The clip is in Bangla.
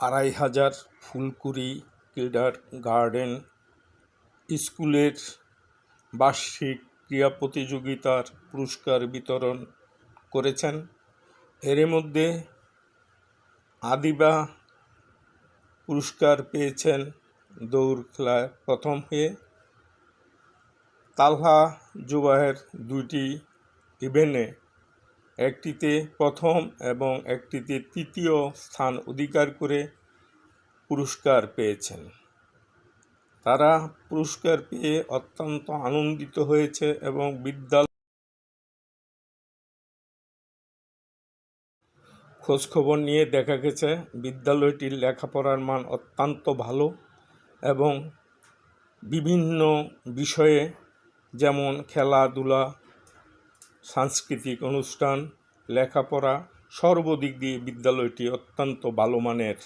আড়াই হাজার ফুলকুড়ি কিন্ডার গার্ডেন স্কুলের বার্ষিক ক্রীড়া প্রতিযোগিতার পুরস্কার বিতরণ করেছেন। এর মধ্যে আদিবা পুরস্কার পেয়েছেন দৌড় খেলায় প্রথম হয়ে। তালহা জুবাহের দুইটি ইভেন্টে একটিতে প্রথম এবং একটিতে তৃতীয় স্থান অধিকার করে পুরস্কার পেয়েছেন। তারা পুরস্কার পেয়ে অত্যন্ত আনন্দিত হয়েছে এবং বিদ্যালয় খোঁজখবর নিয়ে দেখা গেছে, বিদ্যালয়টির লেখাপড়ার মান অত্যন্ত ভালো এবং বিভিন্ন বিষয়ে যেমন খেলাধুলা সাংস্কৃতিক অনুষ্ঠান লেখাপড়া সর্বদিক দিয়ে বিদ্যালয়টি অত্যন্ত ভালো মানের।